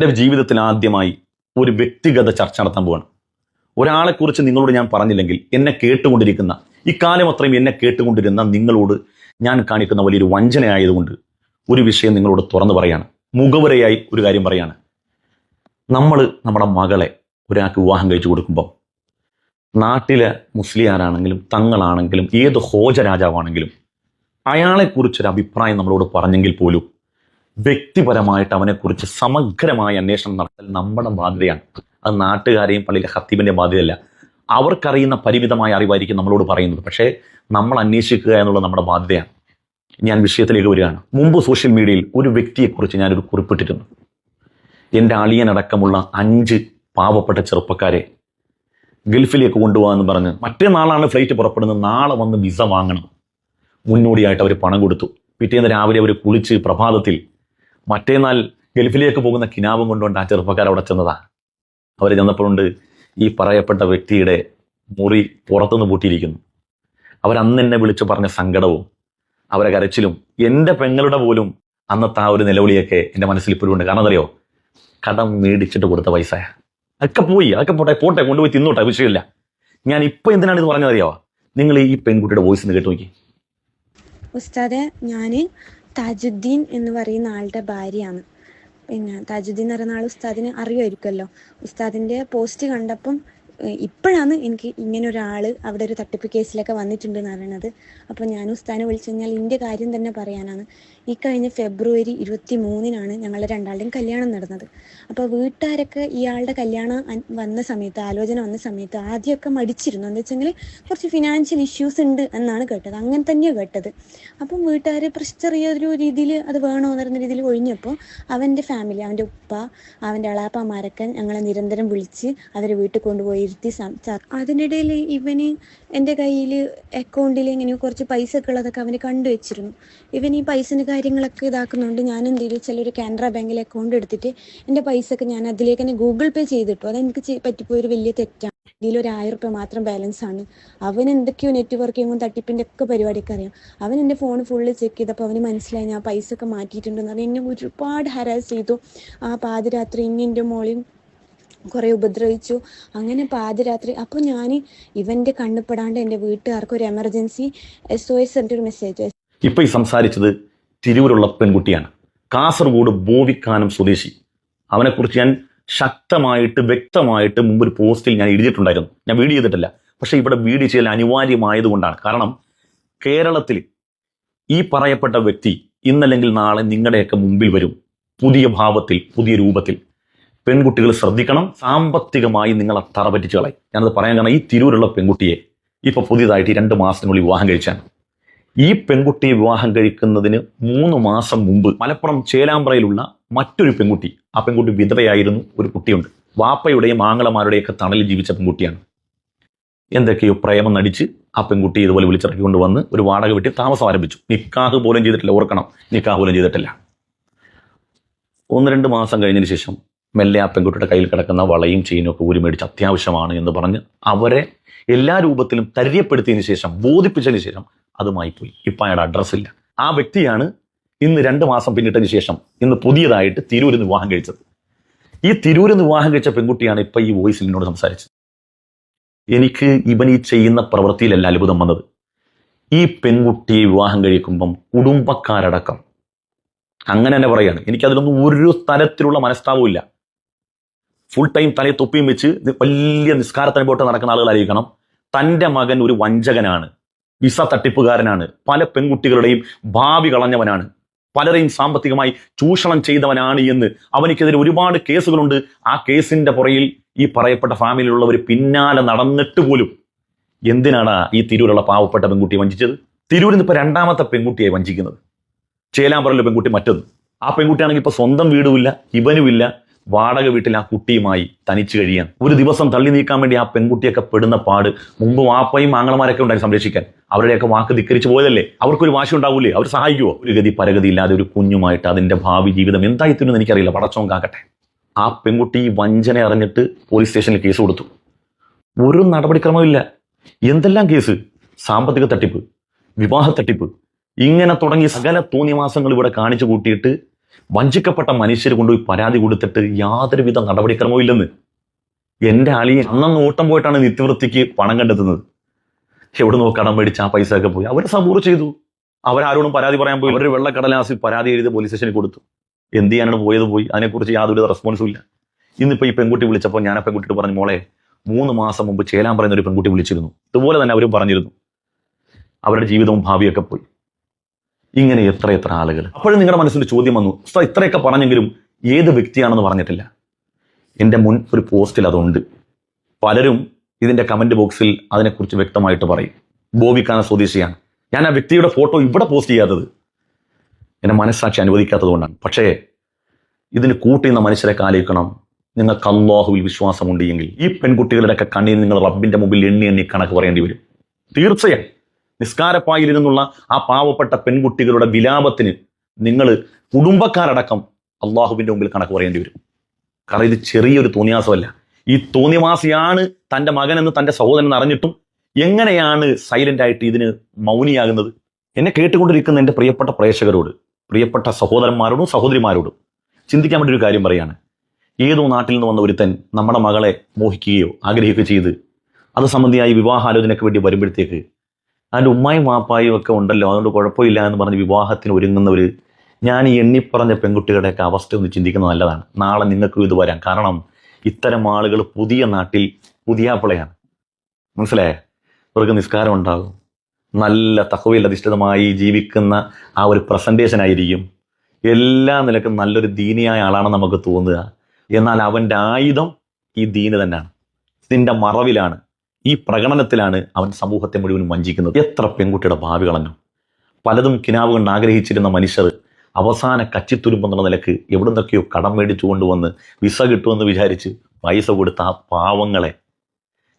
എന്റെ ജീവിതത്തിൽ ആദ്യമായി ഒരു വ്യക്തിഗത ചർച്ച നടത്താൻ പോവാണ്. ഒരാളെക്കുറിച്ച് നിങ്ങളോട് ഞാൻ പറഞ്ഞില്ലെങ്കിൽ എന്നെ കേട്ടുകൊണ്ടിരിക്കുന്ന ഇക്കാലം അത്രയും എന്നെ കേട്ടുകൊണ്ടിരുന്ന നിങ്ങളോട് ഞാൻ കാണിക്കുന്ന വലിയൊരു വഞ്ചനയായതുകൊണ്ട് ഒരു വിഷയം നിങ്ങളോട് തുറന്നു പറയാണ്. മുഖവരയായി ഒരു കാര്യം പറയാണ്. നമ്മൾ നമ്മുടെ മകളെ ഒരാൾക്ക് വിവാഹം കഴിച്ചു കൊടുക്കുമ്പോൾ നാട്ടിലെ മുസ്ലിയാരാണെങ്കിലും തങ്ങളാണെങ്കിലും ഏത് ഹോജ രാജാവാണെങ്കിലും അയാളെക്കുറിച്ചൊരു അഭിപ്രായം നമ്മളോട് പറഞ്ഞെങ്കിൽ പോലും വ്യക്തിപരമായിട്ട് അവനെക്കുറിച്ച് സമഗ്രമായ അന്വേഷണം നടത്തൽ നമ്മുടെ ബാധ്യതയാണ്. അത് നാട്ടുകാരെയും പള്ളിയിലെ ഹത്തീബിന്റെ ബാധ്യതയല്ല. അവർക്കറിയുന്ന പരിമിതമായ അറിവായിരിക്കും നമ്മളോട് പറയുന്നത്. പക്ഷേ നമ്മൾ അന്വേഷിക്കുക എന്നുള്ളത് നമ്മുടെ ബാധ്യതയാണ്. ഞാൻ വിഷയത്തിലേക്ക് വരികയാണ്. മുമ്പ് സോഷ്യൽ മീഡിയയിൽ ഒരു വ്യക്തിയെക്കുറിച്ച് ഞാനൊരു കുറിപ്പിട്ടിരുന്നു. എന്റെ അളിയനടക്കമുള്ള അഞ്ച് പാവപ്പെട്ട ചെറുപ്പക്കാരെ ഗൾഫിലേക്ക് കൊണ്ടുപോകാമെന്ന് പറഞ്ഞ് മറ്റേ നാളാണ് ഫ്ലൈറ്റ് പുറപ്പെടുന്നത്. നാളെ വന്ന് വിസ വാങ്ങണം. മുന്നോടിയായിട്ട് അവർ പണം കൊടുത്തു. പിറ്റേന്ന് രാവിലെ അവർ കുളിച്ച് പ്രഭാതത്തിൽ മറ്റേനാൾ ഗൾഫിലേക്ക് പോകുന്ന കിനാവും കൊണ്ടുകൊണ്ട് ആ ചെറുപ്പക്കാർ അവിടെ ചെന്നതാ. അവർ ചെന്നപ്പോഴുണ്ട് ഈ പറയപ്പെട്ട വ്യക്തിയുടെ മുറി പുറത്തുനിന്ന് പൂട്ടിയിരിക്കുന്നു. അവരന്ന് എന്നെ വിളിച്ചു പറഞ്ഞ സങ്കടവും അവരെ കരച്ചിലും എന്റെ പെങ്ങളുടെ പോലും അന്നത്തെ ആ ഒരു നിലവിളിയൊക്കെ എന്റെ മനസ്സിൽ ഇപ്പോഴും ഉണ്ട്. കാരണം അറിയോ കടം മേടിച്ചിട്ട് കൊടുത്ത പൈസ അതൊക്കെ പോയി അതൊക്കെ പോട്ടെ പോട്ടെ കൊണ്ടുപോയി തിന്നോട്ടെ വിഷയമില്ല. ഞാൻ ഇപ്പൊ എന്തിനാണ് ഇത് പറഞ്ഞതറിയാവോ നിങ്ങൾ ഈ പെൺകുട്ടിയുടെ വോയിസ് കേട്ട് നോക്കി. ഉസ്താദെ ഞാൻ താജുദ്ദീൻ എന്ന് പറയുന്ന ആളുടെ ഭാര്യയാണ്. പിന്നെ താജുദ്ദീൻ എന്ന് പറയുന്ന ആൾ ഉസ്താദിന് അറിയുമായിരിക്കുമല്ലോ. ഉസ്താദിന്റെ പോസ്റ്റ് കണ്ടപ്പം ഇപ്പോഴാണ് എനിക്ക് ഇങ്ങനെ ഒരാൾ അവിടെ ഒരു തട്ടിപ്പ് കേസിലൊക്കെ വന്നിട്ടുണ്ട് എന്ന് അറിയണത്. അപ്പോൾ ഞാൻ ഉസ്താദിനെ വിളിച്ചു കഴിഞ്ഞാൽ ഇന്റെ കാര്യം തന്നെ പറയാനാണ്. ഈ കഴിഞ്ഞ ഫെബ്രുവരി ഇരുപത്തി മൂന്നിനാണ് ഞങ്ങളുടെ രണ്ടാളുടെയും കല്യാണം നടന്നത്. അപ്പോൾ വീട്ടുകാരൊക്കെ ഇയാളുടെ കല്യാണം വന്ന സമയത്ത് ആലോചന വന്ന സമയത്ത് ആദ്യമൊക്കെ മടിച്ചിരുന്നു. എന്താ വെച്ചെങ്കിൽ കുറച്ച് ഫിനാൻഷ്യൽ ഇഷ്യൂസ് ഉണ്ട് എന്നാണ് കേട്ടത്. അങ്ങനെ തന്നെയാണ് കേട്ടത്. അപ്പം വീട്ടുകാർ ചെറിയൊരു രീതിയിൽ അത് വേണോ എന്ന് രീതിയിൽ ഒഴിഞ്ഞപ്പോൾ അവന്റെ ഫാമിലി അവന്റെ ഉപ്പ അവന്റെ അളാപ്പമാരൊക്കെ ഞങ്ങളെ നിരന്തരം വിളിച്ച് അവരെ വീട്ടിൽ കൊണ്ടുപോയി ഇരുത്തി അതിനിടയിൽ ഇവന് എന്റെ കയ്യിൽ അക്കൗണ്ടിൽ ഇങ്ങനെ കുറച്ച് പൈസ ഒക്കെ ഉള്ളതൊക്കെ അവന് കണ്ടുവച്ചിരുന്നു ഇവൻ ഈ പൈസന്റെ കാര്യങ്ങളൊക്കെ ഇതാക്കുന്നുണ്ട്. ഞാൻ എന്ത് ചെയ്തു ചിലൊരു കാനറ ബാങ്കിൽ അക്കൗണ്ട് എടുത്തിട്ട് എന്റെ പൈസ ഒക്കെ ഞാൻ അതിലേക്ക് തന്നെ ഗൂഗിൾ പേ ചെയ്തിട്ടു. അതെനിക്ക് പറ്റിപ്പോയി ഒരു വലിയ തെറ്റാണ്. ഇതിൽ ഒരു ആയിരം റുപ്യ മാത്രം ബാലൻസ് ആണ്. അവൻ എന്തൊക്കെയോ നെറ്റ്വർക്കിങ്ങും തട്ടിപ്പിന്റെ ഒക്കെ പരിപാടിയൊക്കെ അറിയാം. അവൻ എന്റെ ഫോൺ ഫുള്ള് ചെക്ക് ചെയ്തപ്പോൾ അവന് മനസ്സിലായി ഞാൻ പൈസ ഒക്കെ മാറ്റിയിട്ടുണ്ടെന്ന് പറഞ്ഞു എന്നെ ഒരുപാട് ഹരാസ് ചെയ്തു. ആ പാതിരാത്രി ഇനി എന്റെ മോളിയും കുറേ ഉപദ്രവിച്ചു. അങ്ങനെ പാതിരാത്രി അപ്പോൾ ഞാൻ ഇവന്റെ കണ്ണുപ്പെടാണ്ട് എന്റെ വീട്ടുകാർക്ക് ഒരു എമർജൻസി എസ് ഒ എസ് ഒരു മെസ്സേജ് ഇപ്പൊ ഈ സംസാരിച്ചത് തിരൂരുള്ള പെൺകുട്ടിയാണ്. കാസർഗോഡ് ബോവിക്കാനം സ്വദേശി. അവനെക്കുറിച്ച് ഞാൻ ശക്തമായിട്ട് വ്യക്തമായിട്ട് മുമ്പ് ഒരു പോസ്റ്റിൽ ഞാൻ എഴുതിയിട്ടുണ്ടായിരുന്നു. ഞാൻ വീഡിയോ ചെയ്തിട്ടില്ല. പക്ഷേ ഇവിടെ വീഡിയോ ചെയ്യൽ അനിവാര്യമായതുകൊണ്ടാണ്. കാരണം കേരളത്തിൽ ഈ പറയപ്പെട്ട വ്യക്തി ഇന്നല്ലെങ്കിൽ നാളെ നിങ്ങളുടെയൊക്കെ മുമ്പിൽ വരും. പുതിയ ഭാവത്തിൽ പുതിയ രൂപത്തിൽ. പെൺകുട്ടികൾ ശ്രദ്ധിക്കണം. സാമ്പത്തികമായി നിങ്ങളെ തറ കളയും. ഞാനത് പറയാൻ കാരണം ഈ തിരൂരുള്ള പെൺകുട്ടിയെ ഇപ്പോൾ പുതിയതായിട്ട് ഈ രണ്ട് മാസത്തിനുള്ളിൽ വിവാഹം കഴിച്ചാണ്. ഈ പെൺകുട്ടിയെ വിവാഹം കഴിക്കുന്നതിന് മൂന്ന് മാസം മുമ്പ് മലപ്പുറം ചേലാമ്പ്രയിലുള്ള മറ്റൊരു പെൺകുട്ടി ആ പെൺകുട്ടി വിധവയായിരുന്നു ഒരു കുട്ടിയുണ്ട്. വാപ്പയുടെയും ആങ്ങളമാരുടെയൊക്കെ തണലിൽ ജീവിച്ച പെൺകുട്ടിയാണ്. എന്തൊക്കെയോ പ്രേമം നടിച്ച് ആ പെൺകുട്ടി ഇതുപോലെ വിളിച്ചിറക്കി കൊണ്ടുവന്ന് ഒരു വാടക വീട്ടിൽ താമസം ആരംഭിച്ചു. നിക്കാഹ് പോലും ചെയ്തിട്ടില്ല ഓർക്കണം. നിക്കാഹ് പോലും ചെയ്തിട്ടില്ല. ഒന്ന് രണ്ട് മാസം കഴിഞ്ഞതിന് ശേഷം മെല്ലെ ആ പെൺകുട്ടിയുടെ കയ്യിൽ കിടക്കുന്ന വളയും ചെയിനും ഒക്കെ ഊരി മേടിച്ച് അത്യാവശ്യമാണ് എന്ന് പറഞ്ഞ് അവരെ എല്ലാ രൂപത്തിലും തര്യപ്പെടുത്തിയതിനു ശേഷം ബോധിപ്പിച്ചതിന് ശേഷം അതുമായി പോയി. ഇപ്പം അയാളുടെ അഡ്രസ്സില്ല ആ വ്യക്തിയാണ് ഇന്ന് രണ്ട് മാസം പിന്നിട്ടതിന് ശേഷം ഇന്ന് പുതിയതായിട്ട് തിരൂരിൽ വിവാഹം കഴിച്ചത്. ഈ തിരൂരിൽ വിവാഹം കഴിച്ച പെൺകുട്ടിയാണ് ഇപ്പം ഈ വോയിസിൽ എന്നോട് സംസാരിച്ചത്. എനിക്ക് ഇവൻ ഈ ചെയ്യുന്ന പ്രവൃത്തിയിലല്ല അത്ഭുതം വന്നത്. ഈ പെൺകുട്ടിയെ വിവാഹം കഴിക്കുമ്പം കുടുംബക്കാരടക്കം അങ്ങനെ തന്നെ പറയാണ്. എനിക്കതിലൊന്നും ഒരു തരത്തിലുള്ള മനസ്താപവും ഇല്ല. ഫുൾ ടൈം തലയെ തൊപ്പിയും വെച്ച് വലിയ നിസ്കാരത്തിന് പോയിട്ട് നടക്കുന്ന ആളുകളായിരിക്കണം. തന്റെ മകൻ ഒരു വഞ്ചകനാണ്. വിസ തട്ടിപ്പുകാരനാണ്. പല പെൺകുട്ടികളുടെയും ഭാവി കളഞ്ഞവനാണ്. പലരെയും സാമ്പത്തികമായി ചൂഷണം ചെയ്തവനാണ് എന്ന് അവനിക്കെതിരെ ഒരുപാട് കേസുകളുണ്ട്. ആ കേസിന്റെ പുറയിൽ ഈ പറയപ്പെട്ട ഫാമിലിയിലുള്ളവർ പിന്നാലെ നടന്നിട്ട് പോലും എന്തിനാണ് ഈ തിരൂരുള്ള പാവപ്പെട്ട പെൺകുട്ടിയെ വഞ്ചിച്ചത്? തിരൂരിൽ നിന്ന് രണ്ടാമത്തെ പെൺകുട്ടിയെ വഞ്ചിക്കുന്നത്. ചേലാമ്പറയിലെ പെൺകുട്ടി മറ്റൊന്ന്. ആ പെൺകുട്ടിയാണെങ്കിൽ ഇപ്പൊ സ്വന്തം വീടുമില്ല ഇവനുമില്ല വാടക വീട്ടിൽ ആ കുട്ടിയുമായി തനിച്ച് കഴിയാൻ. ഒരു ദിവസം തള്ളി നീക്കാൻ വേണ്ടി ആ പെൺകുട്ടിയൊക്കെ പെടുന്ന പാട് മുമ്പ് വാപ്പയും ആങ്ങളമാരൊക്കെ ഉണ്ടായി സംരക്ഷിക്കാൻ. അവരുടെയൊക്കെ വാക്ക് ധിക്കരിച്ചു പോയതല്ലേ? അവർക്കൊരു വാശി ഉണ്ടാവൂലേ? അവർ സഹായിക്കുമോ ഒരു ഗതി പരഗതി ഇല്ലാതെ ഒരു കുഞ്ഞുമായിട്ട് അതിന്റെ ഭാവി ജീവിതം എന്തായി എന്തായിത്തീരുമെന്ന് എനിക്കറിയില്ല. പടച്ചോൻ കാക്കട്ടെ. ആ പെൺകുട്ടി വഞ്ചന അറിഞ്ഞിട്ട് പോലീസ് സ്റ്റേഷനിൽ കേസ് കൊടുത്തു. ഒരു നടപടിക്രമമില്ല എന്തെല്ലാം കേസ്? സാമ്പത്തിക തട്ടിപ്പ് വിവാഹ തട്ടിപ്പ് ഇങ്ങനെ തുടങ്ങി സകല തോന്നിയ മാസങ്ങൾ ഇവിടെ കാണിച്ചു കൂട്ടിയിട്ട് വഞ്ചിക്കപ്പെട്ട മനുഷ്യർ കൊണ്ടുപോയി പരാതി കൊടുത്തിട്ട് യാതൊരുവിധ നടപടിക്രമവും ഇല്ലെന്ന്. എന്റെ അളിയൻ അന്നന്ന് ഓട്ടം പോയിട്ടാണ് നിത്യവൃത്തിക്ക് പണം കണ്ടെത്തുന്നത്. എവിടെ നിന്ന് കടം മേടിച്ച് ആ പൈസ ഒക്കെ പോയി. അവരെ സബൂർ ചെയ്തു. അവരാരോടും പരാതി പറയാൻ പോയി അവരുടെ വെള്ളക്കടലാസിൽ പരാതി എഴുതി പോലീസ് സ്റ്റേഷനിൽ കൊടുത്തു. എന്ത് ചെയ്യാനാണ് പോയത് പോയി. അതിനെക്കുറിച്ച് യാതൊരു റെസ്പോൺസും ഇല്ല. ഇന്നിപ്പോൾ ഈ പെൺകുട്ടി വിളിച്ചപ്പോൾ ഞാൻ ആ പെൺകുട്ടിയോട് പറഞ്ഞു മോളെ മൂന്ന് മാസം മുമ്പ് ചേലാൻ പറയുന്ന ഒരു പെൺകുട്ടി വിളിച്ചിരുന്നു. ഇതുപോലെ തന്നെ അവരും പറഞ്ഞിരുന്നു. അവരുടെ ജീവിതവും ഭാവിയൊക്കെ പോയി. ഇങ്ങനെ എത്ര എത്ര ആളുകൾ? അപ്പോഴും നിങ്ങളുടെ മനസ്സിൽ ചോദ്യം വന്നു സോ ഇത്രയൊക്കെ പറഞ്ഞെങ്കിലും ഏത് വ്യക്തിയാണെന്ന് പറഞ്ഞിട്ടില്ല? എന്റെ മുൻ ഒരു പോസ്റ്റിൽ അതുണ്ട്. പലരും ഇതിന്റെ കമന്റ് ബോക്സിൽ അതിനെക്കുറിച്ച് വ്യക്തമായിട്ട് പറയും. ബോബിക്കാന സ്വദേശിയാണ്. ഞാൻ ആ വ്യക്തിയുടെ ഫോട്ടോ ഇവിടെ പോസ്റ്റ് ചെയ്യാത്തത് എന്റെ മനസ്സാക്ഷി അനുവദിക്കാത്തത് കൊണ്ടാണ്. പക്ഷേ ഇതിന് കൂട്ടുന്ന മനുഷ്യരെ കാലിക്കണം നിങ്ങൾക്ക് അള്ളാഹുവിൽ വിശ്വാസമുണ്ട് എങ്കിൽ ഈ പെൺകുട്ടികളുടെയൊക്കെ കണ്ണിൽ നിങ്ങൾ റബ്ബിന്റെ മുമ്പിൽ എണ്ണി എണ്ണി കണക്ക് പറയേണ്ടി വരും. തീർച്ചയായും. നിസ്കാരപ്പായിൽ നിന്നുള്ള ആ പാവപ്പെട്ട പെൺകുട്ടികളുടെ വിലാപത്തിന് നിങ്ങൾ കുടുംബക്കാരടക്കം അള്ളാഹുവിന്റെ മുമ്പിൽ കണക്ക് പറയേണ്ടി വരും. കാരണം ഇത് ചെറിയൊരു തോന്നിയാസമല്ല. ഈ തോന്നിവാസിയാണ് തന്റെ മകൻ എന്ന് തന്റെ സഹോദരൻ അറിഞ്ഞിട്ടും എങ്ങനെയാണ് സൈലന്റ് ആയിട്ട് ഇതിന് മൗനിയാകുന്നത്? എന്നെ കേട്ടുകൊണ്ടിരിക്കുന്ന എന്റെ പ്രിയപ്പെട്ട പ്രേക്ഷകരോട് പ്രിയപ്പെട്ട സഹോദരന്മാരോടും സഹോദരിമാരോടും ചിന്തിക്കാൻ വേണ്ടി ഒരു കാര്യം പറയാണ്. ഏതോ നാട്ടിൽ നിന്ന് വന്ന ഒരുത്തൻ നമ്മുടെ മകളെ മോഹിക്കുകയോ ആഗ്രഹിക്കുകയോ ചെയ്ത് അത് സംബന്ധിയായി വിവാഹാലോചനയ്ക്ക് വേണ്ടി വരുമ്പോഴത്തേക്ക് അതിന്റെ ഉമ്മായും വാപ്പായും ഒക്കെ ഉണ്ടല്ലോ. അതുകൊണ്ട് കുഴപ്പമില്ല എന്ന് പറഞ്ഞ് വിവാഹത്തിന് ഒരുങ്ങുന്നവർ ഞാൻ ഈ എണ്ണിപ്പറഞ്ഞ പെൺകുട്ടികളുടെയൊക്കെ അവസ്ഥ ഒന്ന് ചിന്തിക്കുന്നത് നല്ലതാണ്. നാളെ നിങ്ങൾക്കും ഇത് വരാം. കാരണം ഇത്തരം ആളുകൾ പുതിയ നാട്ടിൽ പുതിയാപ്പിളയാണ്. മനസ്സിലായ? അവർക്ക് നിസ്കാരം ഉണ്ടാകും. നല്ല തഹവയിൽ അധിഷ്ഠിതമായി ജീവിക്കുന്ന ആ ഒരു പ്രസന്റേഷൻ ആയിരിക്കും. എല്ലാ നിലക്കും നല്ലൊരു ദീനിയായ ആളാണ് നമുക്ക് തോന്നുക. എന്നാൽ അവന്റെ ആയുധം ഈ ദീന് തന്നെയാണ്. ഇതിന്റെ മറവിലാണ്. ഈ പ്രകടനത്തിലാണ് അവൻ സമൂഹത്തെ മുഴുവനും വഞ്ചിക്കുന്നത്. എത്ര പെൺകുട്ടിയുടെ ഭാവി കളഞ്ഞു പലതും കിനാവ് കൊണ്ട് ആഗ്രഹിച്ചിരുന്ന മനുഷ്യർ അവസാന കച്ചിത്തുരുമ്പെന്നുള്ള നിലയ്ക്ക് എവിടെ നിന്നൊക്കെയോ കടം മേടിച്ചു കൊണ്ടുവന്ന് വിസ കിട്ടുമെന്ന് വിചാരിച്ച് പൈസ കൊടുത്ത ആ പാവങ്ങളെ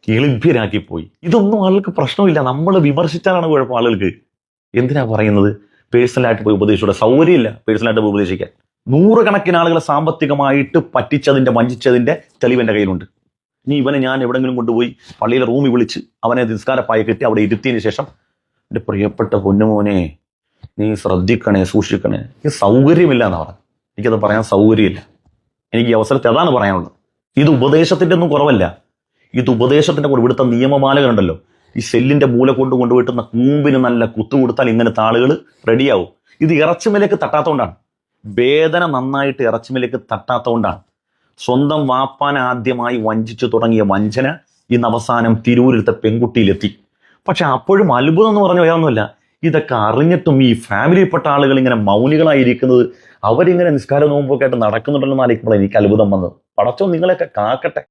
എളിഭ്യരാക്കിപ്പോയി ഇതൊന്നും ആൾക്ക് പ്രശ്നമില്ല. നമ്മൾ വിമർശിച്ചാലാണ് കുഴപ്പം ആളുകൾക്ക്. എന്തിനാ പറയുന്നത്? പേഴ്സണലായിട്ട് പോയി ഉപദേശിച്ചൂടെ? സൗകര്യമില്ല പേഴ്സണലായിട്ട് പോയി ഉപദേശിക്കാൻ. നൂറുകണക്കിന് ആളുകളെ സാമ്പത്തികമായിട്ട് പറ്റിച്ചതിന്റെ വഞ്ചിച്ചതിന്റെ തെളിവ് എന്റെ കയ്യിലുണ്ട്. ഇനി ഇവനെ ഞാൻ എവിടെങ്കിലും കൊണ്ടുപോയി പള്ളിയിലെ റൂമിൽ വിളിച്ച് അവനെ നിസ്കാരപ്പായി കെട്ടി അവിടെ ഇരുത്തിയതിന് ശേഷം എന്റെ പ്രിയപ്പെട്ട പൊന്നുമോനെ നീ ശ്രദ്ധിക്കണേ സൂക്ഷിക്കണേ. ഈ സൗകര്യമില്ല എന്ന് പറഞ്ഞു എനിക്കത് പറയാൻ സൗകര്യമില്ല. എനിക്ക് ഈ അവസരത്തിൽ അതാണ് പറയാനുള്ളത്. ഇത് ഉപദേശത്തിന്റെ ഒന്നും കുറവല്ല. ഇത് ഉപദേശത്തിന്റെ കൂടെ ഇവിടുത്തെ നിയമമാലകളുണ്ടല്ലോ. ഈ സെല്ലിന്റെ മൂല കൊണ്ട് കൊണ്ടുപോയിട്ടുന്ന കൂമ്പിന് നല്ല കുത്തു കൊടുത്താൽ ഇങ്ങനത്തെ ആളുകൾ റെഡിയാവും ഇത് ഇറച്ചിമലേക്ക് തട്ടാത്തതുകൊണ്ടാണ്. വേദന നന്നായിട്ട് ഇറച്ചിമലേക്ക് തട്ടാത്തതുകൊണ്ടാണ്. സ്വന്തം വാപ്പാൻ ആദ്യമായി വഞ്ചിച്ചു തുടങ്ങിയ വഞ്ചന ഇന്ന് അവസാനം തിരൂരിലത്തെ പെൺകുട്ടിയിലെത്തി. പക്ഷെ അപ്പോഴും അത്ഭുതം എന്ന് പറഞ്ഞ വേറൊന്നുമില്ല. ഇതൊക്കെ അറിഞ്ഞിട്ടും ഈ ഫാമിലിയിൽപ്പെട്ട ആളുകൾ ഇങ്ങനെ മൗനികളായിരിക്കുന്നത് അവരിങ്ങനെ നിസ്കാര നോമ്പൊക്കെ ആയിട്ട് നടക്കുന്നുണ്ടല്ലോ എന്നായിരിക്കുമ്പോൾ എനിക്ക് അത്ഭുതം വന്നത്. പടച്ചോ നിങ്ങളെയൊക്കെ കാക്കട്ടെ.